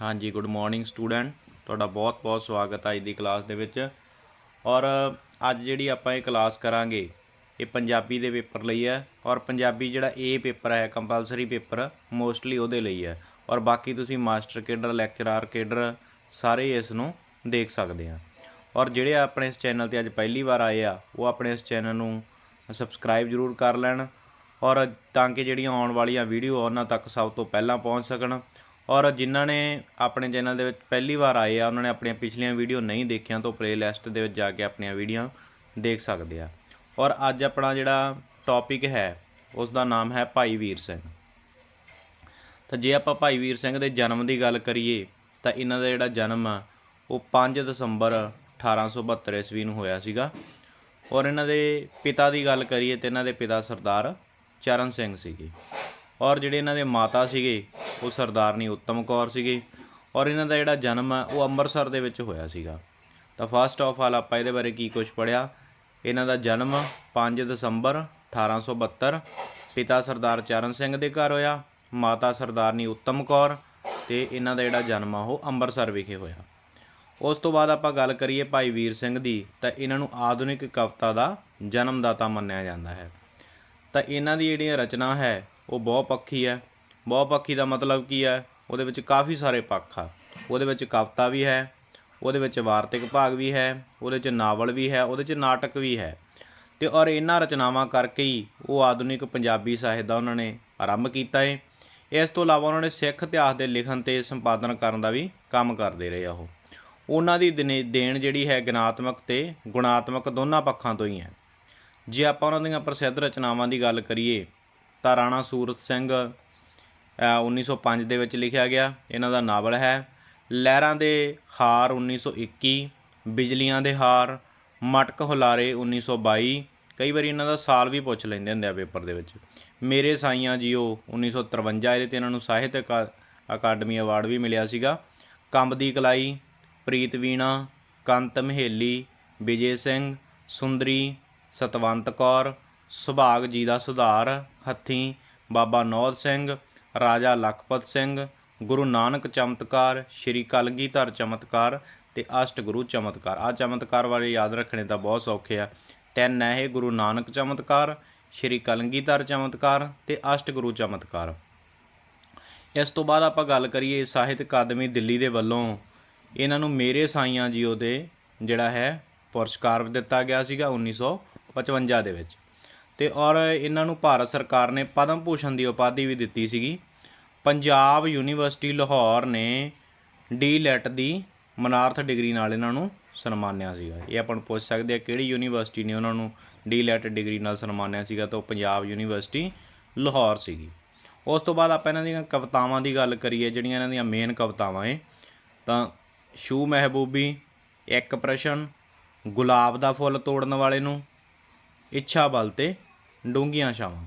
ਹਾਂਜੀ good morning student ਤੁਹਾਡਾ ਬਹੁਤ-ਬਹੁਤ ਸਵਾਗਤ ਹੈ ਅੱਜ ਦੀ ਕਲਾਸ ਦੇ ਵਿੱਚ। ਔਰ ਅੱਜ ਜਿਹੜੀ ਆਪਾਂ ਇਹ ਕਲਾਸ ਕਰਾਂਗੇ, ਇਹ ਪੰਜਾਬੀ ਦੇ ਪੇਪਰ ਲਈ ਹੈ। ਔਰ ਪੰਜਾਬੀ ਜਿਹੜਾ ਏ ਪੇਪਰ ਹੈ ਕੰਪਲਸਰੀ ਪੇਪਰ ਮੋਸਟਲੀ ਉਹਦੇ ਲਈ ਹੈ। ਔਰ ਬਾਕੀ ਤੁਸੀਂ ਮਾਸਟਰ ਕੇਡਰ ਲੈਕਚਰਰ ਕੇਡਰ, ਸਾਰੇ ਇਸ ਨੂੰ ਦੇਖ ਸਕਦੇ ਆ। ਔਰ ਜਿਹੜੇ ਆਪਣੇ ਇਸ ਚੈਨਲ ਤੇ ਅੱਜ ਪਹਿਲੀ ਵਾਰ ਆਏ ਆ, ਉਹ ਆਪਣੇ ਇਸ ਚੈਨਲ ਨੂੰ ਸਬਸਕ੍ਰਾਈਬ ਜ਼ਰੂਰ ਕਰ ਲੈਣ। ਔਰ ਤਾਂ ਕਿ ਜਿਹੜੀਆਂ ਆਉਣ ਵਾਲੀਆਂ ਵੀਡੀਓ ਉਹਨਾਂ ਤੱਕ ਸਭ ਤੋਂ ਪਹਿਲਾਂ ਪਹੁੰਚ ਸਕਣ। ਔਰ ਜਿਨ੍ਹਾਂ ਨੇ ਆਪਣੇ ਚੈਨਲ ਦੇ ਵਿੱਚ ਪਹਿਲੀ ਵਾਰ ਆਏ ਆ, ਉਹਨਾਂ ਨੇ ਆਪਣੀਆਂ ਪਿਛਲੀਆਂ ਵੀਡੀਓ ਨਹੀਂ ਦੇਖੀਆਂ ਤਾਂ ਪਲੇਲਿਸਟ ਦੇ ਵਿੱਚ ਜਾ ਕੇ ਆਪਣੀਆਂ ਵੀਡੀਓ ਦੇਖ ਸਕਦੇ ਆ। ਔਰ ਅੱਜ ਆਪਣਾ ਜਿਹੜਾ ਟੌਪਿਕ ਹੈ ਉਸ ਦਾ ਨਾਮ ਹੈ ਭਾਈ ਵੀਰ ਸਿੰਘ। ਤਾਂ ਜੇ ਆਪਾਂ ਭਾਈ ਵੀਰ ਸਿੰਘ ਦੇ ਜਨਮ ਦੀ ਗੱਲ ਕਰੀਏ, ਤਾਂ ਇਹਨਾਂ ਦਾ ਜਿਹੜਾ ਜਨਮ ਆ, ਉਹ 5 ਦਸੰਬਰ 1872 ਈਸਵੀ ਨੂੰ ਹੋਇਆ ਸੀਗਾ। ਔਰ ਇਹਨਾਂ ਦੇ ਪਿਤਾ ਦੀ ਗੱਲ ਕਰੀਏ ਤੇ ਇਹਨਾਂ ਦੇ ਪਿਤਾ ਸਰਦਾਰ ਚਰਨ ਸਿੰਘ ਸੀਗੇ। ਔਰ ਜਿਹੜੇ ਇਹਨਾਂ ਦੇ ਮਾਤਾ ਸੀਗੇ, ਉਹ ਸਰਦਾਰਨੀ ਉੱਤਮ ਕੌਰ ਸੀਗੇ ਔਰ ਇਹਨਾਂ ਦਾ ਜਿਹੜਾ ਜਨਮ ਆ ਉਹ ਅੰਮ੍ਰਿਤਸਰ ਦੇ ਵਿੱਚ ਹੋਇਆ ਸੀਗਾ। ਤਾਂ ਫਸਟ ਆਫ ਆਲ ਆਪਾਂ ਇਹਦੇ ਬਾਰੇ ਕੀ ਕੁਝ ਪੜਿਆ ਇਹਨਾਂ ਦਾ ਜਨਮ 5 ਦਸੰਬਰ 1872 ਪਿਤਾ ਸਰਦਾਰ ਚਰਨ ਸਿੰਘ ਦੇ ਘਰ ਹੋਇਆ, ਮਾਤਾ ਸਰਦਾਰਨੀ ਉੱਤਮ ਕੌਰ ਤੇ ਇਹਨਾਂ ਦਾ ਜਿਹੜਾ ਜਨਮ ਆ, ਉਹ ਅੰਮ੍ਰਿਤਸਰ ਵਿਖੇ ਹੋਇਆ। ਉਸ ਤੋਂ ਬਾਅਦ ਆਪਾਂ ਗੱਲ ਕਰੀਏ ਭਾਈ ਵੀਰ ਸਿੰਘ ਦੀ, ਤਾਂ ਇਹਨਾਂ ਨੂੰ ਆਧੁਨਿਕ ਕਵਿਤਾ ਦਾ ਜਨਮਦਾਤਾ ਮੰਨਿਆ ਜਾਂਦਾ ਹੈ। ਤਾਂ ਇਹਨਾਂ ਦੀ ਜਿਹੜੀ ਰਚਨਾ ਹੈ ਉਹ ਬਹੁ ਪੱਖੀ ਹੈ। ਬਹੁਪੱਖੀ ਦਾ ਮਤਲਬ ਕੀ ਹੈ, ਉਹਦੇ ਵਿੱਚ ਕਾਫੀ ਸਾਰੇ ਪੱਖ ਆ। ਉਹਦੇ ਵਿੱਚ ਕਵਿਤਾ ਵੀ ਹੈ, ਉਹਦੇ ਵਿੱਚ ਵਾਰਤਕ ਭਾਗ ਵੀ ਹੈ, ਉਹਦੇ ਵਿੱਚ ਨਾਵਲ ਵੀ ਹੈ, ਉਹਦੇ ਵਿੱਚ ਨਾਟਕ ਵੀ ਹੈ। ਤੇ ਔਰ ਇਹਨਾਂ ਰਚਨਾਵਾਂ ਕਰਕੇ ਹੀ ਉਹ ਆਧੁਨਿਕ ਪੰਜਾਬੀ ਸਾਹਿਤ ਦਾ ਉਹਨਾਂ ਨੇ ਆਰੰਭ ਕੀਤਾ ਹੈ ਇਸ ਤੋਂ ਇਲਾਵਾ ਉਹਨਾਂ ਨੇ ਸਿੱਖ ਇਤਿਹਾਸ ਦੇ ਲਿਖਣ ਤੇ ਸੰਪਾਦਨ ਕਰਨ ਦਾ ਵੀ ਕੰਮ ਕਰਦੇ ਰਹੇ ਆ ਉਹ। ਉਹਨਾਂ ਦੀ ਦਿਨੇ- ਦੇਣ ਜਿਹੜੀ ਹੈ ਗਿਣਾਤਮਕ ਤੇ ਗੁਣਾਤਮਕ ਦੋਨਾਂ ਪੱਖਾਂ ਤੋਂ ਹੀ ਹੈ। ਜੇ ਆਪਾਂ ਉਹਨਾਂ ਦੀਆਂ ਪ੍ਰਸਿੱਧ ਰਚਨਾਵਾਂ ਦੀ ਗੱਲ ਕਰੀਏ ਤਾਂ ਰਾਣਾ ਸੂਰਤ ਸਿੰਘ ਅ, 1905 ਦੇ ਵਿੱਚ ਲਿਖਿਆ ਗਿਆ। ਇਹਨਾਂ ਦਾ ਨਾਵਲ ਹੈ। ਲਹਿਰਾਂ ਦੇ ਹਾਰ 1921 ਬਿਜਲੀਆਂ ਦੇ ਹਾਰ ਮਟਕ ਹੁਲਾਰੇ 1922 ਕਈ ਵਾਰੀ ਇਹਨਾਂ ਦਾ ਸਾਲ ਵੀ ਪੁੱਛ ਲੈਂਦੇ ਹੁੰਦੇ ਆ ਪੇਪਰ ਦੇ ਵਿੱਚ। ਮੇਰੇ ਸਾਈਆਂ ਜੀਓ 1953 ਇਹਦੇ ਤੇ ਇਹਨਾਂ ਨੂੰ ਸਾਹਿਤ ਅਕਾ- ਅਕਾਦਮੀ ਅਵਾਰਡ ਵੀ ਮਿਲਿਆ ਸੀਗਾ। ਕੰਬ ਦੀ ਕਲਾਈ ਪ੍ਰੀਤ ਵੀਣਾ ਕੰਤ ਮਹੇਲੀ ਵਿਜੇ ਸਿੰਘ ਸੁੰਦਰੀ ਸਤਵੰਤ ਕੌਰ ਸੁਭਾਗ ਜੀ ਦਾ ਸੁਧਾਰ, ਹੱਥੀ ਬਾਬਾ ਨੌਦ ਸਿੰਘ, ਰਾਜਾ ਲਖਪਤ ਸਿੰਘ, ਗੁਰੂ ਨਾਨਕ ਚਮਤਕਾਰ, ਸ਼੍ਰੀ ਕਲਗੀਧਰ ਚਮਤਕਾਰ ਤੇ ਅਸ਼ਟਗੁਰੂ ਚਮਤਕਾਰ। ਆ ਚਮਤਕਾਰ ਬਾਰੇ ਯਾਦ ਰੱਖਣੇ ਤਾਂ ਬਹੁਤ ਸੌਖੇ ਆ। ਤਿੰਨ ਹੈ ਇਹ ਗੁਰੂ ਨਾਨਕ ਚਮਤਕਾਰ, ਸ਼੍ਰੀ ਕਲਗੀਧਰ ਚਮਤਕਾਰ ਤੇ ਅਸ਼ਟਗੁਰੂ ਚਮਤਕਾਰ। ਇਸ ਤੋਂ ਬਾਅਦ ਆਪਾਂ ਗੱਲ ਕਰੀਏ ਸਾਹਿਤ ਅਕਾਦਮੀ ਦਿੱਲੀ ਦੇ ਵੱਲੋਂ। ਇਹਨਾਂ ਨੂੰ ਮੇਰੇ ਸਾਈਆਂ ਜੀਓ ਦੇ ਜਿਹੜਾ ਹੈ ਪੁਰਸਕਾਰ ਦਿੱਤਾ ਗਿਆ ਸੀਗਾ 1955 ਦੇ ਵਿੱਚ। ਤੇ ਔਰ ਇਹਨਾਂ ਨੂੰ ਭਾਰਤ ਸਰਕਾਰ ਨੇ ਪਦਮ ਭੂਸ਼ਣ ਦੀ ਉਪਾਧੀ ਵੀ ਦਿੱਤੀ ਸੀਗੀ। ਪੰਜਾਬ ਯੂਨੀਵਰਸਿਟੀ ਲਾਹੌਰ ਨੇ ਡੀ ਲੈਟ ਦੀ ਮਨਾਰਥ ਡਿਗਰੀ ਨਾਲ ਇਹਨਾਂ ਨੂੰ ਸਨਮਾਨਿਆ ਸੀਗਾ। ਇਹ ਆਪਾਂ ਨੂੰ ਪੁੱਛ ਸਕਦੇ ਆ ਕਿਹੜੀ ਯੂਨੀਵਰਸਿਟੀ ਨੇ ਉਹਨਾਂ ਨੂੰ ਡੀ ਲੈਟ ਡਿਗਰੀ ਨਾਲ ਸਨਮਾਨਿਆ ਸੀਗਾ ਤਾਂ ਉਹ ਪੰਜਾਬ ਯੂਨੀਵਰਸਿਟੀ ਲਾਹੌਰ ਸੀਗੀ। ਉਸ ਤੋਂ ਬਾਅਦ ਆਪਾਂ ਇਹਨਾਂ ਦੀਆਂ ਕਵਿਤਾਵਾਂ ਦੀ ਗੱਲ ਕਰੀਏ, ਜਿਹੜੀਆਂ ਇਹਨਾਂ ਦੀਆਂ ਮੇਨ ਕਵਿਤਾਵਾਂ ਏ ਤਾਂ ਸ਼ੂ ਮਹਿਬੂਬੀ, ਇੱਕ ਪ੍ਰਸ਼ਨ, ਗੁਲਾਬ ਦਾ ਫੁੱਲ ਤੋੜਨ ਵਾਲੇ ਨੂੰ, ਇੱਛਾ ਬਲ ਤੇ ਡੂੰਘੀਆਂ ਛਾਵਾਂ।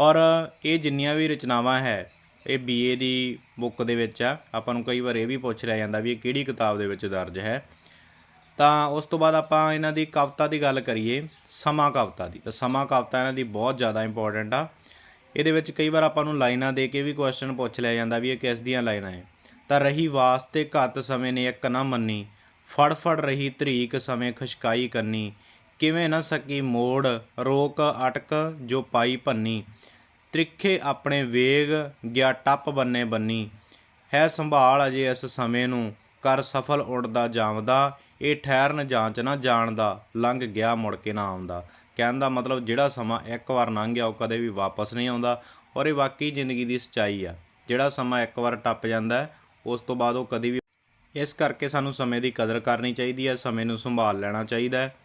ਔਰ ਇਹ ਜਿੰਨੀਆਂ ਵੀ ਰਚਨਾਵਾਂ ਹੈ, ਇਹ ਬੀਏ ਦੀ ਬੁੱਕ ਦੇ ਵਿੱਚ ਆ। ਆਪਾਂ ਨੂੰ ਕਈ ਵਾਰ ਇਹ ਵੀ ਪੁੱਛ ਲਿਆ ਜਾਂਦਾ ਵੀ ਇਹ ਕਿਹੜੀ ਕਿਤਾਬ ਦੇ ਵਿੱਚ ਦਰਜ ਹੈ। ਤਾਂ ਉਸ ਤੋਂ ਬਾਅਦ ਆਪਾਂ ਇਹਨਾਂ ਦੀ ਕਵਿਤਾ ਦੀ ਗੱਲ ਕਰੀਏ, ਸਮਾਂ ਕਵਿਤਾ ਦੀ। ਤਾਂ ਸਮਾਂ ਕਵਿਤਾ ਇਹਨਾਂ ਦੀ ਬਹੁਤ ਜ਼ਿਆਦਾ ਇੰਪੋਰਟੈਂਟ ਆ। ਇਹਦੇ ਵਿੱਚ ਕਈ ਵਾਰ ਆਪਾਂ ਨੂੰ ਲਾਈਨਾਂ ਦੇ ਕੇ ਵੀ ਕੁਐਸਚਨ ਪੁੱਛ ਲਿਆ ਜਾਂਦਾ ਵੀ ਇਹ ਕਿਸ ਦੀਆਂ ਲਾਈਨਾਂ ਹੈ ਤਾਂ ਰਹੀ ਵਾਸਤੇ ਘੱਟ ਸਮੇਂ ਨੇ ਇੱਕ ਨਾ ਮੰਨੀ ਫੜ ਫੜ ਰਹੀ ਧਰੀਕ ਸਮੇਂ ਖਸ਼ਕਾਈ ਕਰਨੀ ਕਿਵੇਂ ਨਾ ਸਕੀ ਮੋੜ, ਰੋਕ, ਅਟਕ, ਜੋ ਪਾਈ ਭੰਨੀ। ਤ੍ਰਿਖੇ ਆਪਣੇ ਵੇਗ, ਗਿਆ ਟੱਪ ਬੰਨੇ ਬੰਨੀ। ਹੈ ਸੰਭਾਲ ਅਜੇ ਇਸ ਸਮੇਂ ਨੂੰ, ਕਰ ਸਫਲ ਉੜਦਾ ਜਾਵਦਾ, ਇਹ ਠਹਿਰਨ ਜਾਂਚ ਨਾ ਜਾਣਦਾ, ਲੰਘ ਗਿਆ ਮੁੜ ਕੇ ਨਾ ਆਉਂਦਾ। ਕਹਿਣ ਦਾ ਮਤਲਬ ਜਿਹੜਾ ਸਮਾਂ ਇੱਕ ਵਾਰ ਲੰਘ ਗਿਆ, ਉਹ ਕਦੇ ਵੀ ਵਾਪਸ ਨਹੀਂ ਆਉਂਦਾ, ਔਰ ਇਹ ਵਾਕਈ ਜ਼ਿੰਦਗੀ ਦੀ ਸੱਚਾਈ ਆ। ਜਿਹੜਾ ਸਮਾਂ ਇੱਕ ਵਾਰ ਟੱਪ ਜਾਂਦਾ ਉਸ ਤੋਂ ਬਾਅਦ ਉਹ ਕਦੀ ਵੀ ਇਸ ਕਰਕੇ ਸਾਨੂੰ ਸਮੇਂ ਦੀ ਕਦਰ ਕਰਨੀ ਚਾਹੀਦੀ ਹੈ, ਸਮੇਂ ਨੂੰ ਸੰਭਾਲ ਲੈਣਾ ਚਾਹੀਦਾ ਹੈ।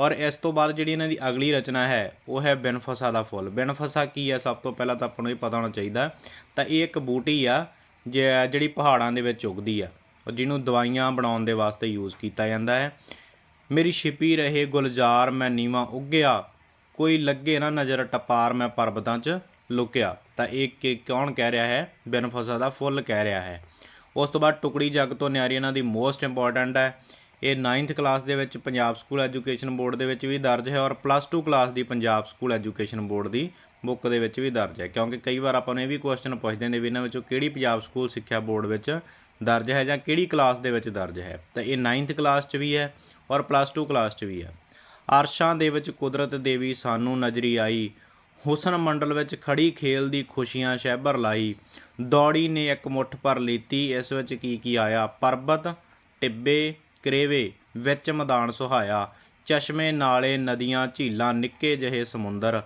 ਔਰ ਇਸ ਤੋਂ ਬਾਅਦ ਜਿਹੜੀ ਇਹਨਾਂ ਦੀ ਅਗਲੀ ਰਚਨਾ ਹੈ, ਉਹ ਹੈ ਬਿਨਫਸਾ ਦਾ ਫੁੱਲ। ਬਿਨਫਸਾ ਕੀ ਹੈ? ਸਭ ਤੋਂ ਪਹਿਲਾਂ ਤਾਂ ਆਪਾਂ ਨੂੰ ਇਹ ਪਤਾ ਹੋਣਾ ਚਾਹੀਦਾ ਤਾਂ ਇਹ ਇੱਕ ਬੂਟੀ ਆ ਜਿਹੜੀ ਪਹਾੜਾਂ ਦੇ ਵਿੱਚ ਉਗਦੀ ਆ ਔਰ ਜਿਹਨੂੰ ਦਵਾਈਆਂ ਬਣਾਉਣ ਦੇ ਵਾਸਤੇ ਯੂਜ਼ ਕੀਤਾ ਜਾਂਦਾ ਹੈ। ਮੇਰੀ ਛਿਪੀ ਰਹੇ ਗੁਲਜ਼ਾਰ ਮੈਂ ਨੀਵਾ ਉੱਗਿਆ, ਕੋਈ ਲੱਗੇ ਨਾ ਨਜ਼ਰ ਟਪਾਰ ਮੈਂ ਪਰਬਤਾਂ 'ਚ ਲੁਕਿਆ। ਤਾਂ ਇਹ ਕਿ ਕੌਣ ਕਹਿ ਰਿਹਾ ਹੈ? ਬਿਨ ਫਸਾ ਦਾ ਫੁੱਲ ਕਹਿ ਰਿਹਾ ਹੈ। ਉਸ ਤੋਂ ਬਾਅਦ ਟੁਕੜੀ ਜੱਗ ਤੋਂ ਨਿਆਰੀ ਇਹਨਾਂ ਦੀ ਮੋਸਟ ਇੰਪੋਰਟੈਂਟ ਹੈ। ਇਹ 9th ਕਲਾਸ ਦੇ ਵਿੱਚ ਪੰਜਾਬ ਸਕੂਲ ਐਜੂਕੇਸ਼ਨ ਬੋਰਡ ਦੇ ਵਿੱਚ ਵੀ ਦਰਜ ਹੈ ਔਰ ਪਲੱਸ 2 ਕਲਾਸ ਦੀ ਪੰਜਾਬ ਸਕੂਲ ਐਜੂਕੇਸ਼ਨ ਬੋਰਡ ਦੀ ਬੁੱਕ ਦੇ ਵਿੱਚ ਵੀ ਦਰਜ ਹੈ। ਕਿਉਂਕਿ ਕਈ ਵਾਰ ਆਪਾਂ ਨੂੰ ਇਹ ਵੀ ਕੁਐਸਚਨ ਪੁੱਛਦੇ ਨੇ ਵੀ ਇਹਨਾਂ ਵਿੱਚੋਂ ਕਿਹੜੀ ਪੰਜਾਬ ਸਕੂਲ ਸਿੱਖਿਆ ਬੋਰਡ ਵਿੱਚ ਦਰਜ ਹੈ ਜਾਂ ਕਿਹੜੀ ਕਲਾਸ ਦੇ ਵਿੱਚ ਦਰਜ ਹੈ। ਤਾਂ ਇਹ 9th ਕਲਾਸ 'ਚ ਵੀ ਹੈ ਔਰ ਪਲੱਸ 2 ਕਲਾਸ 'ਚ ਵੀ ਹੈ। ਅਰਸ਼ਾਂ ਦੇ ਵਿੱਚ ਕੁਦਰਤ ਦੇਵੀ ਸਾਨੂੰ ਨਜ਼ਰੀ ਆਈ, ਹੁਸਨ ਮੰਡਲ ਵਿੱਚ ਖੜੀ ਖੇਲ ਦੀ ਖੁਸ਼ੀਆਂ ਸ਼ਹਿਬਰ ਲਾਈ, ਦੌੜੀ ਨੇ ਇੱਕ ਮੁੱਠ ਭਰ ਲੀਤੀ, ਇਸ ਵਿੱਚ ਕੀ ਕੀ ਆਇਆ? ਪਰਬਤ, ਟਿੱਬੇ ਕਰੇਵੇ ਵਿੱਚ ਮੈਦਾਨ ਸੁਹਾਇਆ। ਚਸ਼ਮੇ ਨਾਲੇ ਨਦੀਆਂ ਝੀਲਾਂ ਨਿੱਕੇ ਜਿਹੇ ਸਮੁੰਦਰ।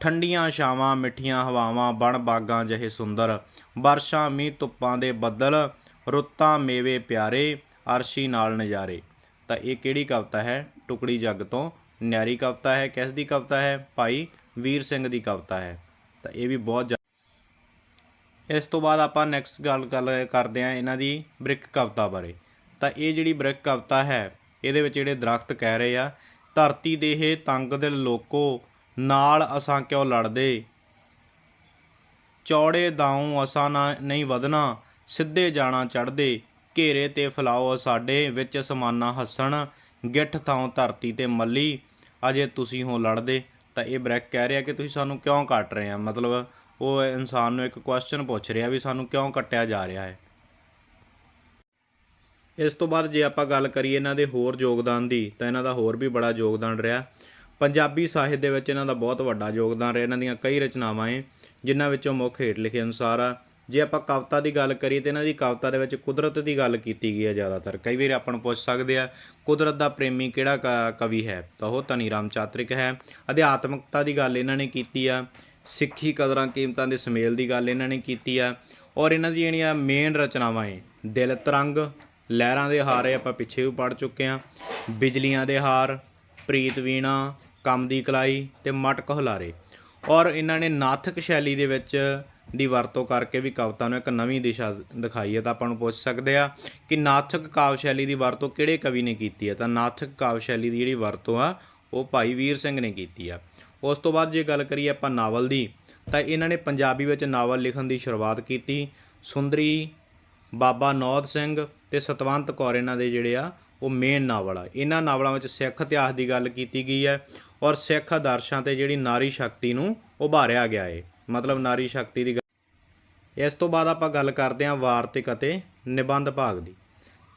ਠੰਡੀਆਂ ਛਾਵਾਂ, ਮਿੱਠੀਆਂ ਹਵਾਵਾਂ, ਬਣ ਬਾਗਾਂ ਜਿਹੇ ਸੁੰਦਰ। ਵਰਸ਼ਾਂ ਮੀਂਹ ਧੁੱਪਾਂ ਦੇ ਬੱਦਲ, ਰੁੱਤਾਂ ਮੇਵੇ ਪਿਆਰੇ, ਅਰਸ਼ੀ ਨਾਲ ਨਜ਼ਾਰੇ। ਤਾਂ ਇਹ ਕਿਹੜੀ ਕਵਿਤਾ ਹੈ? ਟੁਕੜੀ ਜੱਗ ਤੋਂ ਨਿਆਰੀ ਕਵਿਤਾ ਹੈ, ਕਿਸ ਦੀ ਕਵਿਤਾ ਹੈ? ਭਾਈ ਵੀਰ ਸਿੰਘ ਦੀ ਕਵਿਤਾ ਹੈ। ਤਾਂ ਇਹ ਵੀ ਬਹੁਤ ਜ਼ਿਆ- ਇਸ ਤੋਂ ਬਾਅਦ ਆਪਾਂ ਨੈਕਸਟ ਗੱਲ ਗੱਲ ਕਰਦੇ ਹਾਂ ਇਹਨਾਂ ਦੀ ਬ੍ਰਿਕ ਕਵਿਤਾ ਬਾਰੇ। ਤਾਂ ਇਹ ਜਿਹੜੀ ਬ੍ਰਿਕ ਕਵਿਤਾ ਹੈ, ਇਹਦੇ ਵਿੱਚ ਜਿਹੜੇ ਦਰਖਤ ਕਹਿ ਰਹੇ ਆ, ਧਰਤੀ ਦੇ ਇਹ ਤੰਗ ਦਿਲ ਲੋਕੋ, ਨਾਲ ਅਸਾਂ ਕਿਉਂ ਲੜਦੇ? ਚੌੜੇ ਦਾਉ ਅਸਾਂ ਨਾ ਨਹੀਂ ਵਧਣਾ, ਸਿੱਧੇ ਜਾਣਾ ਚੜਦੇ ਘੇਰੇ ਤੇ ਫਲਾਓ ਸਾਡੇ ਵਿੱਚ ਸਮਾਨਾ ਹੱਸਣ, ਗਿੱਠ ਥਾਂ ਧਰਤੀ ਤੇ ਮੱਲੀ, ਅਜੇ ਤੁਸੀਂ ਹੋ ਲੜਦੇ। ਤਾਂ ਇਹ ਬ੍ਰੈਕ ਕਹਿ ਰਿਹਾ ਕਿ ਤੁਸੀਂ ਸਾਨੂੰ ਕਿਉਂ ਕੱਟ ਰਹੇ ਆ? ਮਤਲਬ ਉਹ ਇਨਸਾਨ ਨੂੰ ਇੱਕ ਕੁਐਸਚਨ ਪੁੱਛ ਰਿਹਾ ਵੀ ਸਾਨੂੰ ਕਿਉਂ ਕੱਟਿਆ ਜਾ ਰਿਹਾ ਹੈ? ਇਸ ਤੋਂ ਬਾਅਦ ਜੇ ਆਪਾਂ ਗੱਲ ਕਰੀਏ ਇਹਨਾਂ ਦੇ ਹੋਰ ਯੋਗਦਾਨ ਦੀ, ਤਾਂ ਇਹਨਾਂ ਦਾ ਹੋਰ ਵੀ ਬੜਾ ਯੋਗਦਾਨ ਰਿਹਾ। ਪੰਜਾਬੀ ਸਾਹਿਤ ਦੇ ਵਿੱਚ ਇਹਨਾਂ ਦਾ ਬਹੁਤ ਵੱਡਾ ਯੋਗਦਾਨ ਰਿਹਾ। ਇਹਨਾਂ ਦੀਆਂ ਕਈ ਰਚਨਾਵਾਂ ਏ ਜਿਨ੍ਹਾਂ ਵਿੱਚੋਂ ਮੁੱਖ ਹੇਠ ਲਿਖੇ ਅਨੁਸਾਰ ਆ। ਜੇ ਆਪਾਂ ਕਵਿਤਾ ਦੀ ਗੱਲ ਕਰੀਏ, ਤੇ ਇਹਨਾਂ ਦੀ ਕਵਿਤਾ ਦੇ ਵਿੱਚ ਕੁਦਰਤ ਦੀ ਗੱਲ ਕੀਤੀ ਗਈ ਹੈ ਜ਼ਿਆਦਾਤਰ। ਕਈ ਵਾਰ ਆਪਾਂ ਨੂੰ ਪੁੱਛ ਸਕਦੇ ਆ, ਕੁਦਰਤ ਦਾ ਪ੍ਰੇਮੀ ਕਿਹੜਾ ਕ- ਕਵੀ ਹੈ? ਤਾਂ ਉਹ ਧਨੀ ਰਾਮ ਚਾਤ੍ਰਿਕ ਹੈ। ਅਧਿਆਤਮਕਤਾ ਦੀ ਗੱਲ ਇਹਨਾਂ ਨੇ ਕੀਤੀ ਆ। ਸਿੱਖੀ ਕਦਰਾਂ ਕੀਮਤਾਂ ਦੇ ਸਮੇਲ ਦੀ ਗੱਲ ਇਹਨਾਂ ਨੇ ਕੀਤੀ ਆ। ਔਰ ਇਹਨਾਂ ਦੀ ਜਿਹੜੀਆਂ ਮੇਨ ਰਚਨਾਵਾਂ ਏ ਦਿਲ ਤਰੰਗ ਲਹਿਰਾਂ ਦੇ ਹਾਰ ਆਪਾਂ ਪਿੱਛੇ ਵੀ ਪੜ ਚੁੱਕੇ ਆ ਬਿਜਲੀਆਂ ਦੇ ਹਾਰ, ਪ੍ਰੀਤ ਵੀਣਾ, ਕੰਮ ਦੀ ਕਲਾਈ ਤੇ ਮਟਕ ਹੁਲਾਰੇ। ਔਰ ਇਹਨਾਂ ਨੇ ਨਾਥਕ ਸ਼ੈਲੀ ਦੇ ਵਿੱਚ ਦੀ ਵਰਤੋਂ ਕਰਕੇ ਵੀ ਕਵਿਤਾ ਨੂੰ ਇੱਕ ਨਵੀਂ ਦਿਸ਼ਾ ਦਿਖਾਈ ਹੈ ਤਾਂ ਆਪਾਂ ਨੂੰ ਪੁੱਛ ਸਕਦੇ ਆ ਕਿ ਨਾਥਕ ਕਾਵਿ ਸ਼ੈਲੀ ਦੀ ਵਰਤੋਂ ਕਿਹੜੇ ਕਵੀ ਨੇ ਕੀਤੀ ਹੈ? ਤਾਂ ਨਾਥਕ ਕਾਵਿ ਸ਼ੈਲੀ ਦੀ ਜਿਹੜੀ ਵਰਤੋਂ ਆ, ਉਹ ਭਾਈ ਵੀਰ ਸਿੰਘ ਨੇ ਕੀਤੀ ਆ। ਉਸ ਤੋਂ ਬਾਅਦ ਜੇ ਗੱਲ ਕਰੀਏ ਆਪਾਂ ਨਾਵਲ ਦੀ, ਤਾਂ ਇਹਨਾਂ ਨੇ ਪੰਜਾਬੀ ਵਿੱਚ ਨਾਵਲ ਲਿਖਣ ਦੀ ਸ਼ੁਰੂਆਤ ਕੀਤੀ। ਸੁੰਦਰੀ ਬਾਬਾ ਨੌਦ ਸਿੰਘ ਤੇ ਸਤਵੰਤ ਕੌਰ ਇਹਨਾਂ ਦੇ ਜਿਹੜੇ ਆ, ਉਹ ਮੇਨ ਨਾਵਲ ਆ। ਇਹਨਾਂ ਨਾਵਲਾਂ ਵਿੱਚ ਸਿੱਖ ਇਤਿਹਾਸ ਦੀ ਗੱਲ ਕੀਤੀ ਗਈ ਹੈ ਔਰ ਸਿੱਖ ਆਦਰਸ਼ਾਂ ਤੇ ਜਿਹੜੀ ਨਾਰੀ ਸ਼ਕਤੀ ਨੂੰ ਉਭਾਰਿਆ ਗਿਆ ਹੈ ਮਤਲਬ ਨਾਰੀ ਸ਼ਕਤੀ ਦੀ ਗੱਲ- ਇਸ ਤੋਂ ਬਾਅਦ ਆਪਾਂ ਗੱਲ ਕਰਦੇ ਹਾਂ ਵਾਰਤਕ ਅਤੇ ਨਿਬੰਧ ਭਾਗ ਦੀ।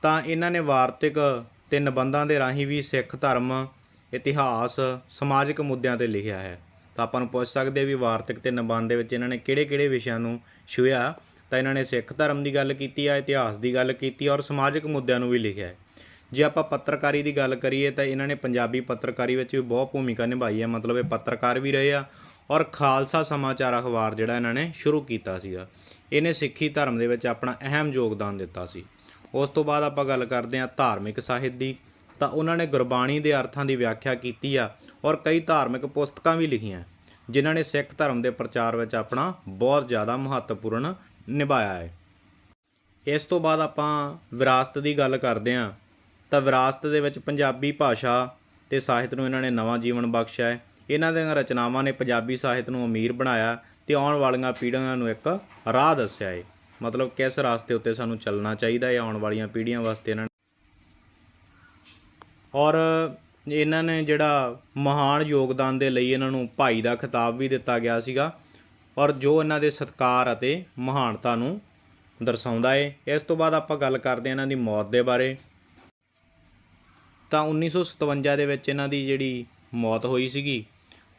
ਤਾਂ ਇਹਨਾਂ ਨੇ ਵਾਰਤਕ ਤੇ ਨਿਬੰਧਾਂ ਦੇ ਰਾਹੀਂ ਵੀ ਸਿੱਖ ਧਰਮ, ਇਤਿਹਾਸ, ਸਮਾਜਿਕ ਮੁੱਦਿਆਂ ਤੇ ਲਿਖਿਆ ਹੈ। ਤਾਂ ਆਪਾਂ ਨੂੰ ਪੁੱਛ ਸਕਦੇ ਵੀ ਵਾਰਤਕ ਤੇ ਨਿਬੰਧ ਦੇ ਵਿੱਚ ਇਹਨਾਂ ਨੇ ਕਿਹੜੇ-ਕਿਹੜੇ ਵਿਸ਼ਿਆਂ ਨੂੰ ਛੂਹਿਆ ਤਾਂ ਇਹਨਾਂ ਨੇ ਸਿੱਖ ਧਰਮ ਦੀ ਗੱਲ ਕੀਤੀ ਆ, ਇਤਿਹਾਸ ਦੀ ਗੱਲ ਕੀਤੀ ਔਰ ਸਮਾਜਿਕ ਮੁੱਦਿਆਂ ਨੂੰ ਵੀ ਲਿਖਿਆ ਹੈ। ਜੇ ਆਪਾਂ ਪੱਤਰਕਾਰੀ ਦੀ ਗੱਲ ਕਰੀਏ ਤਾਂ ਇਹਨਾਂ ਨੇ ਪੰਜਾਬੀ ਪੱਤਰਕਾਰੀ ਵਿੱਚ ਵੀ ਬਹੁਤ ਭੂਮਿਕਾ ਨਿਭਾਈ ਹੈ ਮਤਲਬ ਇਹ ਪੱਤਰਕਾਰ ਵੀ ਰਹੇ ਆ ਔਰ ਖਾਲਸਾ ਸਮਾਚਾਰ ਅਖਬਾਰ ਜਿਹੜਾ ਇਹਨਾਂ ਨੇ ਸ਼ੁਰੂ ਕੀਤਾ ਸੀਗਾ। ਇਹਨੇ ਸਿੱਖੀ ਧਰਮ ਦੇ ਵਿੱਚ ਆਪਣਾ ਅਹਿਮ ਯੋਗਦਾਨ ਦਿੱਤਾ ਸੀ। ਉਸ ਤੋਂ ਬਾਅਦ ਆਪਾਂ ਗੱਲ ਕਰਦੇ ਹਾਂ ਧਾਰਮਿਕ ਸਾਹਿਤ ਦੀ। ਤਾਂ ਉਹਨਾਂ ਨੇ ਗੁਰਬਾਣੀ ਦੇ ਅਰਥਾਂ ਦੀ ਵਿਆਖਿਆ ਕੀਤੀ ਆ ਔਰ ਕਈ ਧਾਰਮਿਕ ਪੁਸਤਕਾਂ ਵੀ ਲਿਖੀਆਂ, ਜਿਨ੍ਹਾਂ ਨੇ ਸਿੱਖ ਧਰਮ ਦੇ ਪ੍ਰਚਾਰ ਵਿੱਚ ਆਪਣਾ ਬਹੁਤ ਜ਼ਿਆਦਾ ਮਹੱਤਵਪੂਰਨ ਨਿਭਾਇਆ ਹੈ। ਇਸ ਤੋਂ ਬਾਅਦ ਆਪਾਂ ਵਿਰਾਸਤ ਦੀ ਗੱਲ ਕਰਦੇ ਹਾਂ। ਤਾਂ ਵਿਰਾਸਤ ਦੇ ਵਿੱਚ ਪੰਜਾਬੀ ਭਾਸ਼ਾ ਤੇ ਸਾਹਿਤ ਨੂੰ ਇਹਨਾਂ ਨੇ ਨਵਾਂ ਜੀਵਨ ਬਖਸ਼ਿਆ ਹੈ। ਇਹਨਾਂ ਦੀਆਂ ਰਚਨਾਵਾਂ ਨੇ ਪੰਜਾਬੀ ਸਾਹਿਤ ਨੂੰ ਅਮੀਰ ਬਣਾਇਆ ਤੇ ਆਉਣ ਵਾਲੀਆਂ ਪੀੜ੍ਹੀਆਂ ਨੂੰ ਇੱਕ ਰਾਹ ਦੱਸਿਆ ਹੈ। ਮਤਲਬ ਕਿਸ ਰਾਸਤੇ ਉੱਤੇ ਸਾਨੂੰ ਚੱਲਣਾ ਚਾਹੀਦਾ ਹੈ, ਆਉਣ ਵਾਲੀਆਂ ਪੀੜ੍ਹੀਆਂ ਵਾਸਤੇ ਇਹਨਾਂ ਨੇ। ਔਰ ਇਹਨਾਂ ਨੇ ਜਿਹੜਾ ਮਹਾਨ ਯੋਗਦਾਨ ਦੇ ਲਈ ਇਹਨਾਂ ਨੂੰ ਭਾਈ ਦਾ ਖਿਤਾਬ ਵੀ ਦਿੱਤਾ ਗਿਆ ਸੀਗਾ। ਔਰ ਜੋ ਇਹਨਾਂ ਦੇ ਸਤਕਾਰ ਅਤੇ ਮਹਾਨਤਾ ਨੂੰ ਦਰਸਾਉਂਦਾ ਏ, ਇਸ ਤੋਂ ਬਾਅਦ ਆਪਾਂ ਗੱਲ ਕਰਦੇ ਹਾਂ ਇਹਨਾਂ ਦੀ ਮੌਤ ਦੇ ਬਾਰੇ। ਤਾਂ 1957 ਦੇ ਵਿੱਚ ਇਹਨਾਂ ਦੀ ਜਿਹੜੀ ਮੌਤ ਹੋਈ ਸੀਗੀ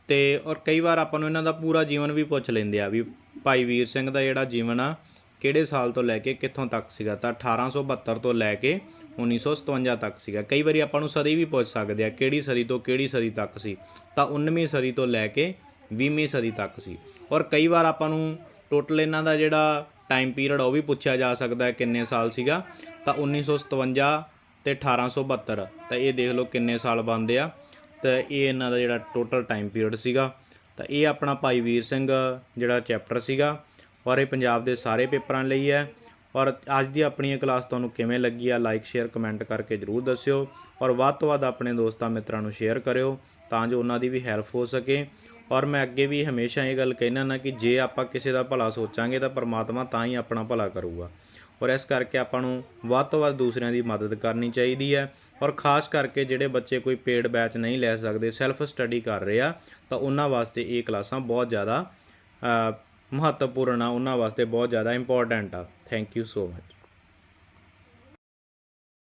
ਤੇ ਔਰ ਕਈ ਵਾਰ ਆਪਾਂ ਨੂੰ ਇਹਨਾਂ ਦਾ ਪੂਰਾ ਜੀਵਨ ਵੀ ਪੁੱਛ ਲੈਂਦੇ ਆ ਵੀ ਭਾਈ ਵੀਰ ਸਿੰਘ ਦਾ ਜਿਹੜਾ ਜੀਵਨ ਆ, ਕਿਹੜੇ ਸਾਲ ਤੋਂ ਲੈ ਕੇ ਕਿੱਥੋਂ ਤੱਕ ਸੀਗਾ? ਤਾਂ 1872 ਤੋਂ ਲੈ ਕੇ 1957 ਤੱਕ ਸੀਗਾ। ਕਈ ਵਾਰੀ ਆਪਾਂ ਨੂੰ ਸਦੀ ਵੀ ਪੁੱਛ ਸਕਦੇ ਆ, ਕਿਹੜੀ ਸਦੀ ਤੋਂ ਕਿਹੜੀ ਸਦੀ ਤੱਕ ਸੀ? ਤਾਂ 19ਵੀਂ ਸਦੀ ਤੋਂ ਲੈ ਕੇ 20ਵੀਂ ਸਦੀ ਤੱਕ ਸੀ। ਔਰ ਕਈ ਵਾਰ ਆਪਾਂ ਨੂੰ ਟੋਟਲ ਇਹਨਾਂ ਦਾ ਜਿਹੜਾ ਟਾਈਮ ਪੀਰੀਅਡ ਉਹ ਵੀ ਪੁੱਛਿਆ ਜਾ ਸਕਦਾ ਹੈ ਕਿੰਨੇ ਸਾਲ ਸੀਗਾ। ਤਾਂ 1957 ਤੇ 1872 ਤਾਂ ਇਹ ਦੇਖ ਲਓ ਕਿੰਨੇ ਸਾਲ ਬਣਦੇ ਆ। ਤਾਂ ਇਹ ਇਹਨਾਂ ਦਾ ਜਿਹੜਾ ਟੋਟਲ ਟਾਈਮ ਪੀਰੀਅਡ ਸੀਗਾ। ਤਾਂ ਇਹ ਆਪਣਾ ਭਾਈ ਵੀਰ ਸਿੰਘ ਜਿਹੜਾ ਚੈਪਟਰ ਸੀਗਾ, ਔਰ ਇਹ ਪੰਜਾਬ ਦੇ ਸਾਰੇ ਪੇਪਰਾਂ ਲਈ ਹੈ। ਔਰ ਅੱਜ ਦੀ ਆਪਣੀ ਇਹ ਕਲਾਸ ਤੁਹਾਨੂੰ ਕਿਵੇਂ ਲੱਗੀ ਆ ਲਾਈਕ ਸ਼ੇਅਰ ਕਮੈਂਟ ਕਰਕੇ ਜਰੂਰ ਦੱਸਿਓ। ਔਰ ਵੱਧ ਤੋਂ ਵੱਧ ਆਪਣੇ ਦੋਸਤਾਂ ਮਿੱਤਰਾਂ ਨੂੰ ਸ਼ੇਅਰ ਕਰਿਓ, ਤਾਂ ਜੋ ਉਹਨਾਂ ਦੀ ਵੀ ਹੈਲਪ ਹੋ ਸਕੇ। ਔਰ ਮੈਂ ਅੱਗੇ ਵੀ ਹਮੇਸ਼ਾ ਇਹ ਗੱਲ ਕਹਿਣਾ ਨਾ ਕਿ ਜੇ ਆਪਾਂ ਕਿਸੇ ਦਾ ਭਲਾ ਸੋਚਾਂਗੇ ਤਾਂ ਪਰਮਾਤਮਾ ਤਾਂ ਹੀ ਆਪਣਾ ਭਲਾ ਕਰੂਗਾ। ਔਰ ਇਸ ਕਰਕੇ ਆਪਾਂ ਨੂੰ ਵੱਧ ਤੋਂ ਵੱਧ ਦੂਸਰਿਆਂ ਦੀ ਮਦਦ ਕਰਨੀ ਚਾਹੀਦੀ ਹੈ। ਔਰ ਖਾਸ ਕਰਕੇ ਜਿਹੜੇ ਬੱਚੇ ਕੋਈ ਪੇਡ ਬੈਚ ਨਹੀਂ ਲੈ ਸਕਦੇ ਸੈਲਫ ਸਟੱਡੀ ਕਰ ਰਹੇ ਆ, ਤਾਂ ਉਹਨਾਂ ਵਾਸਤੇ ਇਹ ਕਲਾਸਾਂ ਬਹੁਤ ਜ਼ਿਆਦਾ ਮਹੱਤਵਪੂਰਨ ਆ, ਉਹਨਾਂ ਵਾਸਤੇ ਬਹੁਤ ਜ਼ਿਆਦਾ ਇੰਪੋਰਟੈਂਟ ਆ। Thank you so much